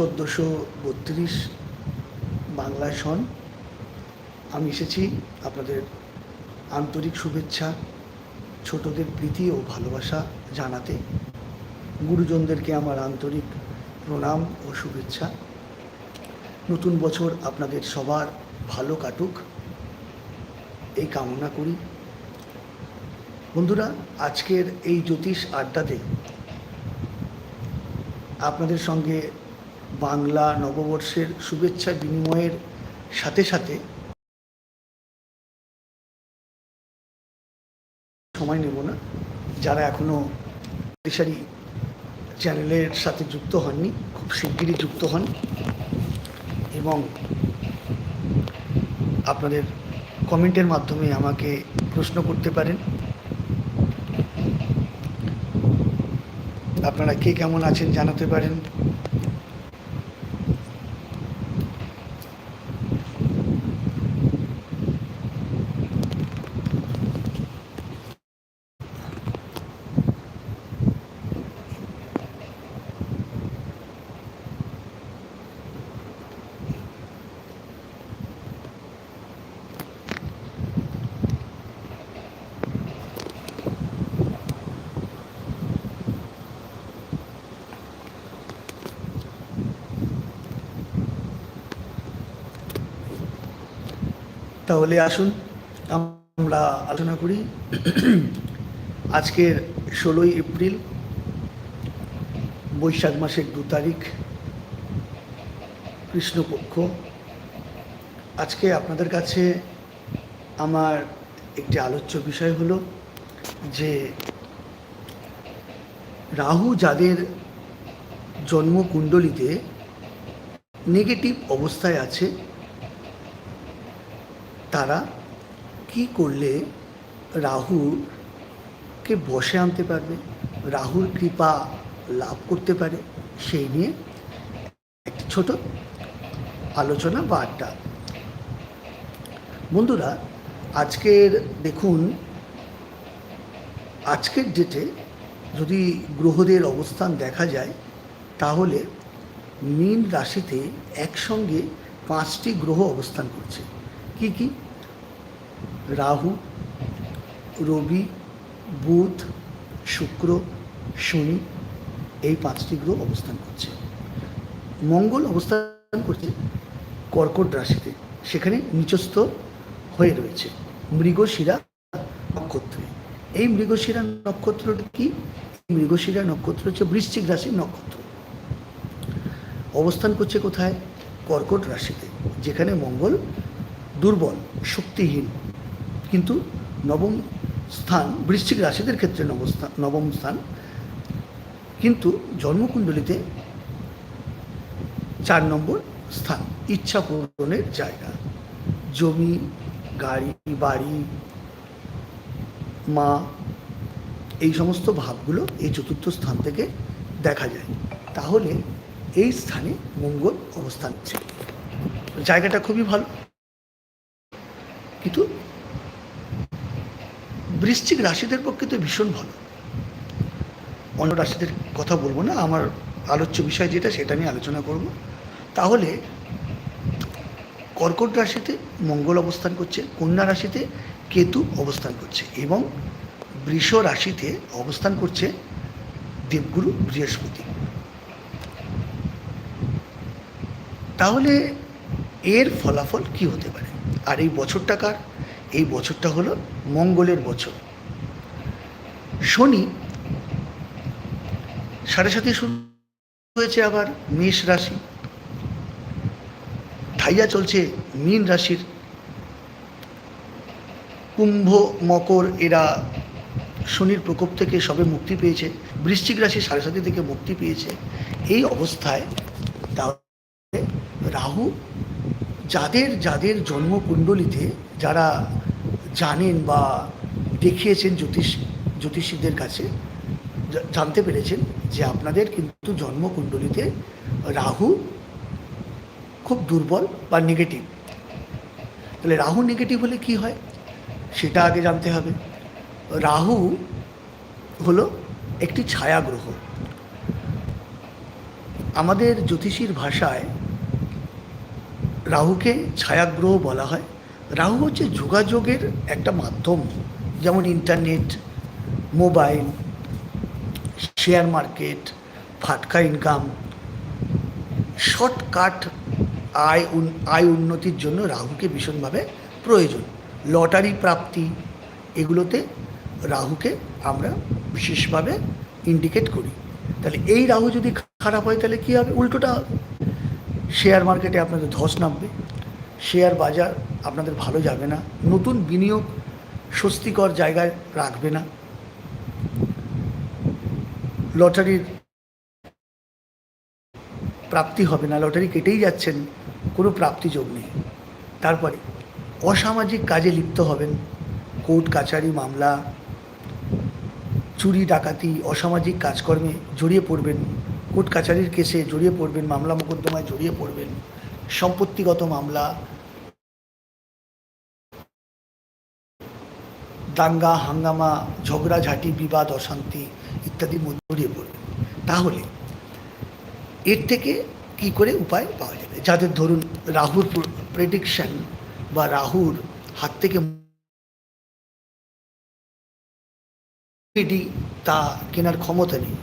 চোদ্দোশো বত্রিশ বাংলায় সন। আমি এসেছি আপনাদের আন্তরিক শুভেচ্ছা, ছোটদের প্রীতি ও ভালোবাসা জানাতে। গুরুজনদেরকে আমার আন্তরিক প্রণাম ও শুভেচ্ছা। নতুন বছর আপনাদের সবার ভালো কাটুক। এই কামনা করি। বন্ধুরা, আজকের এই জ্যোতিষ আড্ডাতে আপনাদের সঙ্গে বাংলা নববর্ষের শুভেচ্ছা বিনিময়ের সাথে সাথে সময় নেব না। যারা এখনও দিশারি চ্যানেলের সাথে যুক্ত হননি, খুব শিগগিরই যুক্ত হন এবং আপনাদের কমেন্টের মাধ্যমে আমাকে প্রশ্ন করতে পারেন। আপনারা কে কেমন আছেন জানাতে পারেন। তাহলে আসুন, আমরা আলোচনা করি। আজকের ষোলোই এপ্রিল, বৈশাখ মাসের দু তারিখ, কৃষ্ণপক্ষ। আজকে আপনাদের কাছে আমার একটি আলোচ্য বিষয় হলো যে, রাহু যাদের জন্মকুণ্ডলিতে নেগেটিভ অবস্থায় আছে তারা কি করলে রাহুকে বসে আনতে পারবে? রাহুর কৃপা লাভ করতে পারে সেই নিয়ে একটি ছোট আলোচনা বা আড্ডা। বন্ধুরা, আজকের দেখুন, আজকের ডেটে যদি গ্রহদের অবস্থান দেখা যায়, তাহলে মীন রাশিতে একসঙ্গে পাঁচটি গ্রহ অবস্থান করছে। কি কি? রাহু, রবি, বুধ, শুক্র, শনি এই পাঁচটি গ্রহ অবস্থান করছে। মঙ্গল অবস্থান করছে কর্কট রাশিতে, সেখানে নিচস্থ হয়ে রয়েছে মৃগশিরা নক্ষত্রে। এই মৃগশিরা নক্ষত্রটি কি? মৃগশিরা নক্ষত্র হচ্ছে বৃশ্চিক রাশির নক্ষত্র। অবস্থান করছে কোথায়? কর্কট রাশিতে, যেখানে মঙ্গল দুর্বল, শক্তিহীন। কিন্তু নবম স্থান বৃশ্চিক রাশিদের ক্ষেত্রে নবস্থান নবম স্থান। কিন্তু জন্মকুণ্ডলিতে চার নম্বর স্থান, ইচ্ছা পূরণের জায়গা। জমি, গাড়ি, বাড়ি, মা, এই সমস্ত ভাবগুলো এই চতুর্থ স্থান থেকে দেখা যায়। তাহলে এই স্থানে মঙ্গল অবস্থান জায়গাটা খুবই ভালো। কিন্তু বৃশ্চিক রাশিদের পক্ষে তো ভীষণ ভালো। অন্য রাশিদের কথা বলব না, আমার আলোচ্য বিষয় যেটা সেটা নিয়ে আলোচনা করব। তাহলে কর্কট রাশিতে মঙ্গল অবস্থান করছে, কন্যা রাশিতে কেতু অবস্থান করছে এবং বৃষ রাশিতে অবস্থান করছে দেবগুরু বৃহস্পতি। তাহলে এর ফলাফল কি হতে পারে? আর এই বছরটা কার? এই বছরটা হলো মঙ্গলের বছর। শনি সাড়ে সাথে শুরু হয়েছে আবার মেষ রাশি। ঢাইয়া চলছে মীন রাশির। কুম্ভ, মকর এরা শনির প্রকোপ থেকে সবে মুক্তি পেয়েছে। বৃশ্চিক রাশি সাড়ে সাথে থেকে মুক্তি পেয়েছে। এই অবস্থায় তাহলে রাহু যাদের যাদের জন্মকুণ্ডলিতে যারা জানেন বা দেখিয়েছেন জ্যোতিষ, জ্যোতিষীদের কাছে জানতে পেরেছেন যে আপনাদের কিন্তু জন্মকুণ্ডলিতে রাহু খুব দুর্বল বা নেগেটিভ তাহলে রাহু নেগেটিভ হলে কি হয়? সেটা আগে জানতে হবে। রাহু হলো একটি ছায়া গ্রহ আমাদের জ্যোতিষীর ভাষায় রাহুকে ছায়াগ্রহ বলা হয়। রাহু হচ্ছে যোগাযোগের একটা মাধ্যম, যেমন ইন্টারনেট, মোবাইল, শেয়ার মার্কেট, ফাটকা ইনকাম, শর্টকাট আয় আয় উন্নতির জন্য রাহুকে ভীষণভাবে প্রয়োজন। লটারি প্রাপ্তি, এগুলোতে রাহুকে আমরা বিশেষভাবে ইন্ডিকেট করি। তাহলে এই রাহু যদি খারাপ হয়, তাহলে কী হবে? উল্টোটা শেয়ার মার্কেটে আপনাদের ধস নামবে, শেয়ার বাজার আপনাদের ভালো যাবে না, নতুন বিনিয়োগ স্বস্তিকর জায়গায় রাখবে না। লটারির প্রাপ্তি হবে না, লটারি কেটেই যাচ্ছেন, কোনো প্রাপ্তিযোগ নেই। তারপরে, অসামাজিক কাজে লিপ্ত হবেন, কোর্ট, কাছারি, মামলা, চুরি, ডাকাতি, অসামাজিক কাজকর্মে জড়িয়ে পড়বেন কোর্ট কাছারির কেসে জড়িয়ে পড়বেন, মামলা মোকদ্দমায় জড়িয়ে পড়বেন, সম্পত্তিগত মামলা, দাঙ্গা, হাঙ্গামা, ঝগড়াঝাঁটি, বিবাদ, অশান্তি ইত্যাদির মধ্যে জড়িয়ে পড়বেন। তাহলে এর থেকে কি করে উপায় পাওয়া যাবে? যাদের ধরুন রাহুর প্রেডিকশন বা রাহুর হাত থেকে তা কেনার ক্ষমতা নেই।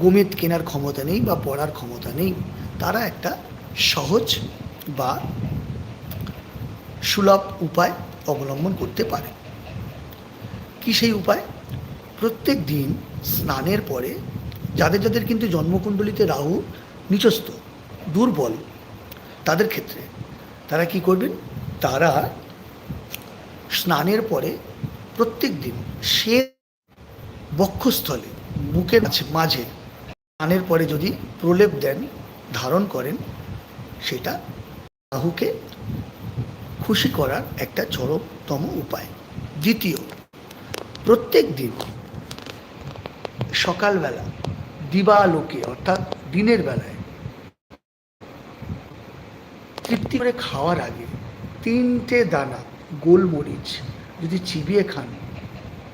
গোমেদ কেনার ক্ষমতা নেই বা পড়ার ক্ষমতা নেই, তারা একটা সহজ বা সুলভ উপায় অবলম্বন করতে পারে। কি সেই উপায়? প্রত্যেক দিন স্নানের পরে যাদের যাদের কিন্তু জন্মকুণ্ডলিতে রাহু নিচস্থ, দুর্বল, তাদের ক্ষেত্রে তারা কি করবেন? তারা স্নানের পরে প্রত্যেক দিন সে বক্ষস্থলে, বুকের মাঝে স্নানের পরে যদি প্রলেপ দেন, ধারণ করেন, সেটা রাহুকে খুশি করার একটা চরমতম উপায়। দ্বিতীয়, প্রত্যেক দিন সকালবেলা দিবালোকে, অর্থাৎ দিনের বেলায় তৃপ্তি করে খাওয়ার আগে তিনটে দানা গোলমরিচ যদি চিবিয়ে খান,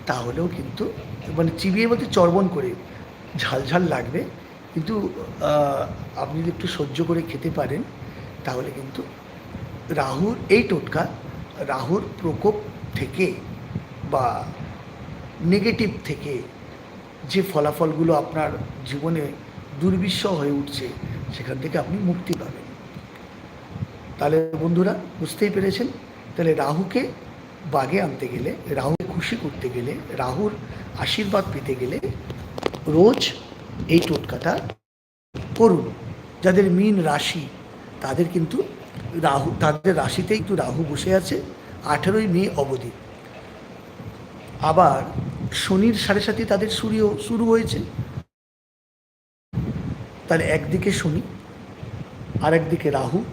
তাহলেও কিন্তু মানে চিবিয়ে বলতে চর্বণ করে ঝাল ঝাল লাগবে। কিন্তু আপনি যদি একটু সহ্য করে খেতে পারেন, তাহলে কিন্তু রাহুর এই টোটকা, রাহুর প্রকোপ থেকে বা নেগেটিভ থেকে যে ফলাফলগুলো আপনার জীবনে দুর্বিষহ হয়ে উঠছে, সেখান থেকে আপনি মুক্তি পাবেন। তাহলে বন্ধুরা, বুঝতেই পেরেছেন? তাহলে রাহুকে বাগে আনতে গেলে, রাহুকে খুশি করতে গেলে, রাহুর আশীর্বাদ পেতে গেলে রোজ এই টোটকাটা করুন। যাদের মীন রাশি, তাদের কিন্তু রাহু, তাদের রাশিতেই একটু রাহু বসে আছে, আঠেরোই মে অবধি। আবার শনির সাড়ে সাথে তাদের শুরুও শুরু হয়েছে। তাহলে একদিকে শনি আর একদিকে রাহু।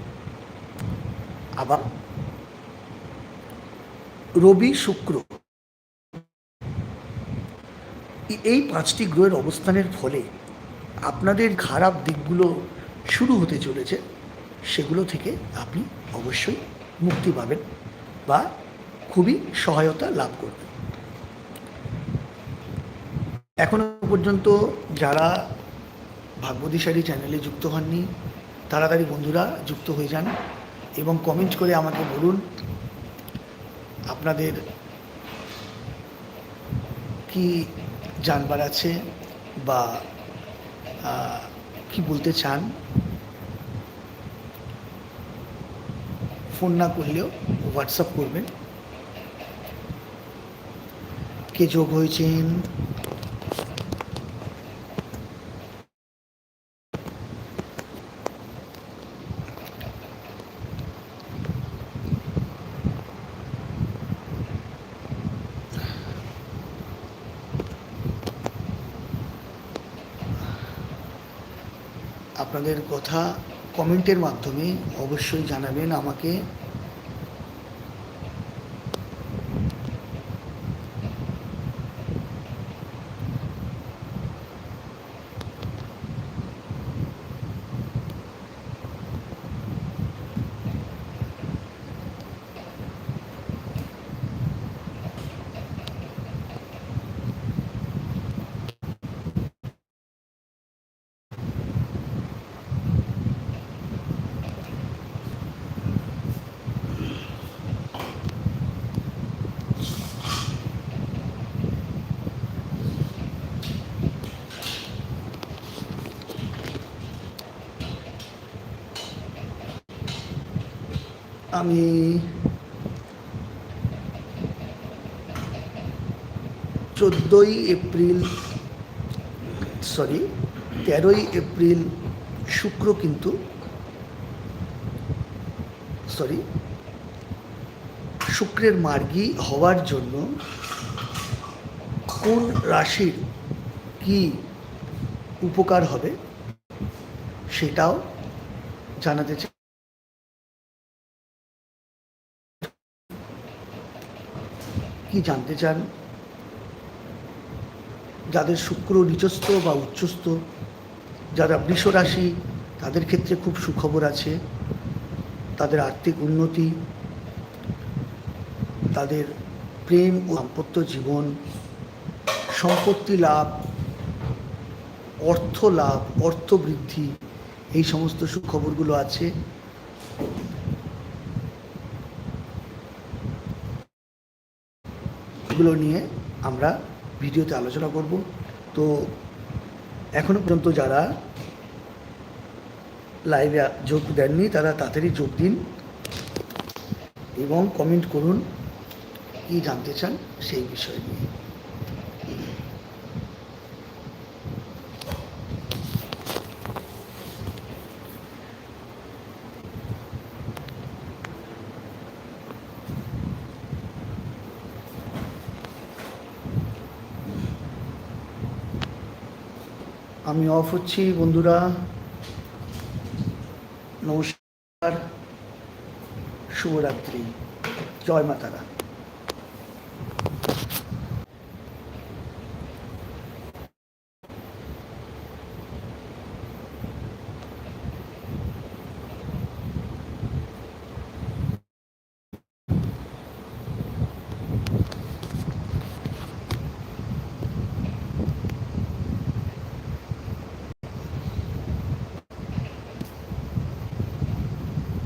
আবার রবি শুক্র। এই- পাঁচটি গ্রহের অবস্থানের ফলে আপনাদের খারাপ দিকগুলো শুরু হতে চলেছে, সেগুলো থেকে আপনি অবশ্যই মুক্তি পাবেন বা খুবই সহায়তা লাভ করবেন। এখনও পর্যন্ত যারা ভাগ্যদিশালী চ্যানেলে যুক্ত হননি, তাড়াতাড়ি বন্ধুরা যুক্ত হয়ে যান এবং কমেন্ট করে আমাকে বলুন আপনাদের কি জানবার আছে বা কি বলতে চান? ফোন না করলেও হোয়াটসঅ্যাপ করবেন। কে যোগ হয়েছেন? আপনাদের কথা কমেন্টের মাধ্যমে অবশ্যই জানাবেন আমাকে। আমি চোদ্দোই এপ্রিল সরি তেরোই এপ্রিল শুক্র কিন্তু সরি শুক্রের মার্গী হওয়ার জন্য কোন রাশির কি উপকার হবে সেটাও জানাতে চাই। কি জানতে চান? যাদের শুক্র নিচস্থ বা উচ্চস্থ, যারা বৃষ রাশি, তাদের ক্ষেত্রে খুব সুখবর আছে, তাদের আর্থিক উন্নতি, তাদের প্রেম ও দাম্পত্য জীবন, সম্পত্তি লাভ, অর্থ লাভ অর্থ বৃদ্ধি এই সমস্ত সুখবরগুলো আছে। এগুলো নিয়ে আমরা ভিডিওতে আলোচনা করব। তো এখনও পর্যন্ত যারা লাইভে যোগ দেননি, তারা তাড়াতাড়ি যোগ দিন এবং কমেন্ট করুন কি জানতে চান সেই বিষয় নিয়ে। আমি অফ হচ্ছি বন্ধুরা। নমস্কার। শুভরাত্রি। জয় মাতারা।